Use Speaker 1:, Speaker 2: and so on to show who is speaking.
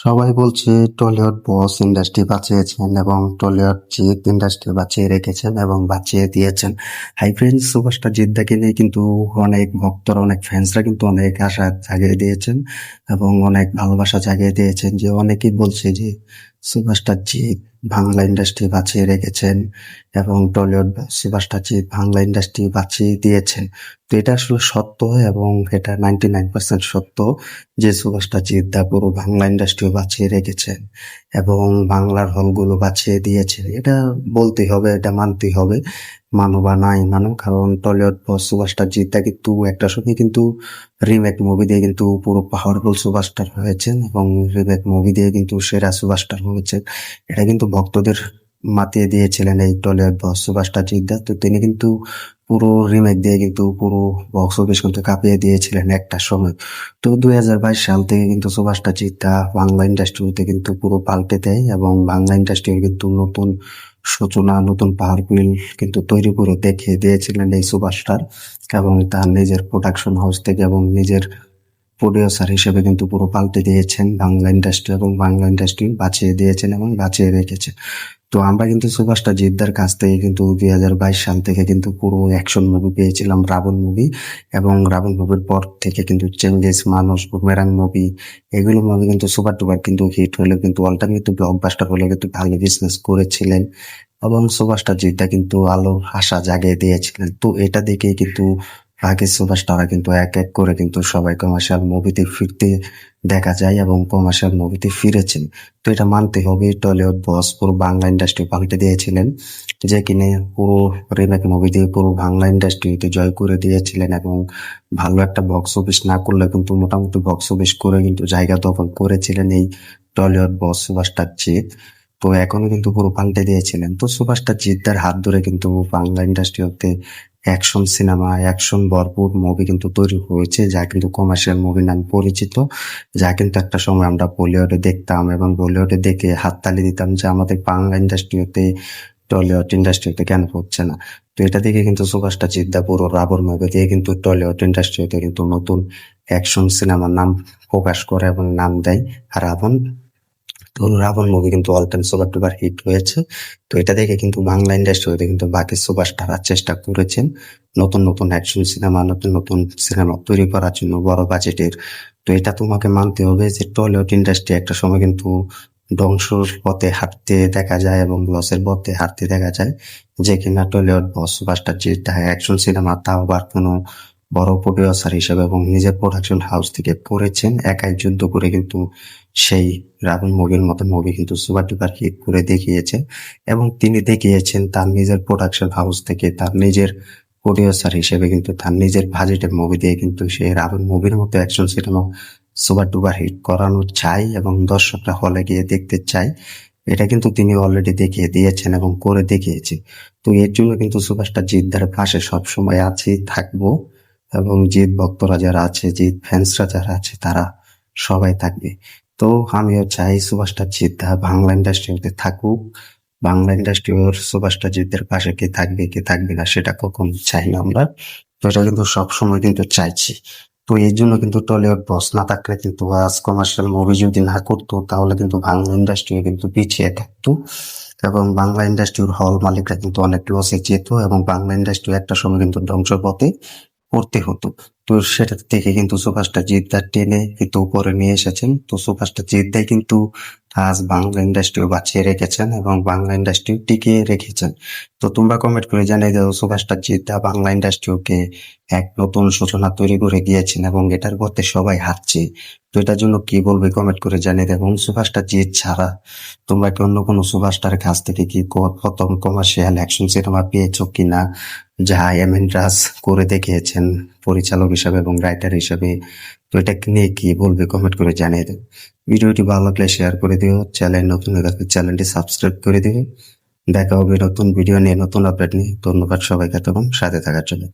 Speaker 1: সবাই বলছে টলিউড বস ইন্ডাস্ট্রি বাঁচিয়েছেন এবং টলিউড জিৎ ইন্ডাস্ট্রি বাঁচিয়ে রেখেছেন এবং বাঁচিয়ে দিয়েছেন। হাই ফ্রেন্ডস সুপারস্টার জিদ্দাকে নিয়ে কিন্তু অনেক ভক্তরা, অনেক ফ্যান্সরা কিন্তু অনেক আশা জাগিয়ে দিয়েছেন এবং অনেক ভালোবাসা জাগিয়ে দিয়েছেন যে অনেকেই বলছে যে জিৎ বাংলা ইন্ডাস্ট্রি বাঁচিয়ে রেখেছেন এবং টলিউড জিৎ বাংলা ইন্ডাস্ট্রি বাঁচিয়ে দিয়েছেন। তো এটা আসলে সত্য এবং এটা নাইনটি নাইন পার্সেন্ট সত্য যে জিৎ দা পুরো বাংলা ইন্ডাস্ট্রিও বাঁচিয়ে রেখেছেন। এবং বাংলার হলগুলো বাঁচিয়ে দিয়েছে। এটা বলতেই হবে, এটা মানতেই হবে। মানো বা নাই মানো, কারণ টলিউড সুপারস্টার জিত কিন্তু একটা সঙ্গে কিন্তু রিমেক মুভি দিয়ে কিন্তু পুরো পাওয়ারফুল সুপারস্টার হয়েছেন এবং রিমেক মুভি দিয়ে কিন্তু সেরা সুপারস্টার হয়েছেন। এটা কিন্তু ভক্তদের মাতিয়ে দিয়েছিলেন এই টলিউড বস সুপারস্টার জিদ্দা। তো তিনি কিন্তু পুরো রিমেক দিয়ে কিন্তু পুরো বক্স অফিস কিন্তু কাঁপিয়ে দিয়েছিলেন একটা সময়। তো দুই হাজার বাইশ সাল থেকে কিন্তু সুপারস্টার জিদ্দা বাংলা ইন্ডাস্ট্রিতে কিন্তু পুরো পাল্টে দেয় এবং বাংলা ইন্ডাস্ট্রির কিন্তু নতুন সূচনা, নতুন পাওয়ারফুল কিন্তু তৈরি করে দেখিয়ে দিয়েছিলেন এই সুপারস্টার এবং তার নিজের প্রোডাকশন হাউস থেকে এবং নিজের প্রডিউসার হিসেবে কিন্তু পুরো পাল্টে দিয়েছেন বাংলা ইন্ডাস্ট্রি এবং বাংলা ইন্ডাস্ট্রি বাঁচিয়ে দিয়েছেন এবং বাঁচিয়ে রেখেছে। তো আমরা কিন্তু সুপারস্টার জিদ্দার কাছ থেকে কিন্তু দুই হাজার বাইশ সাল থেকে কিন্তু পুরো অ্যাকশন মুভি পেয়েছিলাম, রাবণ মুভি এবং রাবণ মুভির পর থেকে কিন্তু চেঞ্জেস মানুষ বুমেরাং মুভি এগুলো মুভি কিন্তু সুপার টুপার কিন্তু হিট হলে কিন্তু অলটাইম কিন্তু ব্লকবাস্টার হলে কিন্তু ভালো বিজনেস করেছিলেন এবং সুপারস্টার জিদ্দা কিন্তু আলো আশা জাগিয়ে দিয়েছিলেন। তো এটা দেখে কিন্তু আগে সুপারস্টাররা কিন্তু এক এক করে কিন্তু সবাই কমার্শিয়াল মুভিতে ফিরতে দেখা যায় এবং কমার্শিয়াল মুভিতে ফিরেছেন। তো এটা মানতে হবে, টলিউড বস পুরো বাংলা ইন্ডাস্ট্রি পাল্টে দিয়েছিলেন যে কিনে পুরো রিমেক মুভি দিয়ে পুরো বাংলা ইন্ডাস্ট্রিতে জয় করে দিয়েছিলেন এবং ভালো একটা বক্স অফিস না করলে কিন্তু মোটামুটি বক্স অফিস করে কিন্তু জায়গা দখল করেছিলেন এই টলিউড, বস সুপারস্টার জিৎ তো এখনও কিন্তু পুরো পাল্টে দিয়েছিলেন। তো সুপারস্টার জিদ্দার হাত ধরে কিন্তু বাংলা ইন্ডাস্ট্রিতে অ্যাকশন সিনেমা অ্যাকশন ভরপুর মুভি কিন্তু তৈরি হয়েছে, যা কিন্তু কমার্শিয়াল মুভি নাম পরিচিত, যা কিন্তু একটা সময় আমরা বলিউডে দেখতাম এবং বলিউডে দেখে হাততালি দিতাম যে আমাদের বাংলা ইন্ডাস্ট্রিতে টলিউড ইন্ডাস্ট্রিতে কেন হচ্ছে না। তো এটা দেখে কিন্তু সুভাষটা চিদ্দা পুরো রাবর মুভি দিয়ে কিন্তু টলিউড ইন্ডাস্ট্রিতে কিন্তু নতুন অ্যাকশন সিনেমার নাম প্রকাশ করে এবং নাম দেয় রাবণ। রাবণ মুভি কিন্তু all time super duper hit হয়েছে। তো এটা দেখে কিন্তু বাংলা ইন্ডাস্ট্রিতে কিন্তু বাকি সুপারস্টাররা চেষ্টা করেছেন নতুন নতুন অ্যাকশন সিনেমা নতুন নতুন সিনেমা তৈরি করার জন্য বড় বাজেটের তো এটা তোমাকে মানতে হবে যে টলিউড ইন্ডাস্ট্রি একটা সময় কিন্তু ধ্বংসর পথে হাঁটতে দেখা যায় এবং লসের পথে হাঁটতে দেখা যায়। যে কিনা টলিউড বস সুপারস্টার যেটা অ্যাকশন সিনেমা তাও আবার কোনো বড় প্রডিউসার হিসেবে এবং নিজের প্রোডাকশন হাউস থেকে করেছেন। একাই যুদ্ধ করে কিন্তু সেই রাবণ মুভির মতো মুভি কিন্তু সুপার ডুপার হিট করে দেখিয়েছে। এবং তিনি দেখিয়েছেন তার নিজের প্রোডাকশন হাউস থেকে তার নিজের প্রডিউসার হিসেবে কিন্তু তার নিজের বাজেটের মুভি দিয়ে কিন্তু সে রাবণ মুভির মতো action cinema super duper hit করানো চাই এবং দর্শকরা হলে গিয়ে দেখতে চাই। এটা কিন্তু তিনি অলরেডি দেখিয়ে দিয়েছেন এবং করে দেখিয়েছে। তো এর জন্য কিন্তু সুপারস্টার জিদ্দার পাশে সবসময় আছি, থাকব। এবং জিৎ ভক্তরা যারা আছে, জিৎ ফ্যান্সরা যারা আছে, তারা সবাই থাকবে। তো আমিও চাই সুভাষটা জিদ্দা বাংলা ইন্ডাস্ট্রিতে থাকুক। বাংলা ইন্ডাস্ট্রি ওর সুভাষটা জিদ্দের পাশে কে থাকবে কে থাকবে না, সেটা কখন চাই না আমরা। তো এটা কিন্তু সবসময় কিন্তু চাইছি। তো এই জন্য কিন্তু টলিউড বস না থাকলে কিন্তু আজ কমার্শিয়াল মুভি যদি না করতো, তাহলে কিন্তু বাংলা ইন্ডাস্ট্রি কিন্তু পিছিয়ে থাকতো। এবং বাংলা ইন্ডাস্ট্রির হল মালিকরা কিন্তু অনেক লসে যেত এবং বাংলা ইন্ডাস্ট্রি একটা সময় কিন্তু ধ্বংসের পথে পড়তে হতো। তো সেটা থেকে কিন্তু সুভাষটা জিদ্দার টেনে কিন্তু উপরে নিয়ে এসেছেন। তো সুভাষটা জিদ্দাই কিন্তু আজ বাংলা ইন্ডাস্ট্রিও বাঁচিয়ে রেখেছেন এবং বাংলা ইন্ডাস্ট্রি টিকিয়ে রেখেছেন। তো তোমরা কমেন্ট করে জানিয়ে দাও সুভাষটা জিদ্দা বাংলা ইন্ডাস্ট্রিকে এক নতুন সূচনা তৈরি করে গিয়েছেন এবং এটার পথে সবাই হাঁটছে। তো এটার জন্য কি বলবে কমেন্ট করে জানিয়ে দেবো এবং সুভাষটা জিত ছাড়া তোমরা কি অন্য কোনো সুভাষটার কাছ থেকে কি প্রথম কমার্শিয়াল অ্যাকশন সিনেমা পেয়েছ কিনা, যা এম এন রাজ করে দেখিয়েছেন পরিচালক হিসাবে এবং রাইটার হিসাবে? তো এটা নিয়ে কি বলবে কমেন্ট করে জানিয়ে দেবে ভিডিওটি ভালো লাগলে শেয়ার করে দিও চ্যানেল নতুন হয়ে চ্যানেলটি সাবস্ক্রাইব করে দিবে দেখা হবে নতুন ভিডিও নিয়ে, নতুন আপডেট নিয়ে। ধন্যবাদ সবাইকে তখন সাথে থাকার জন্য।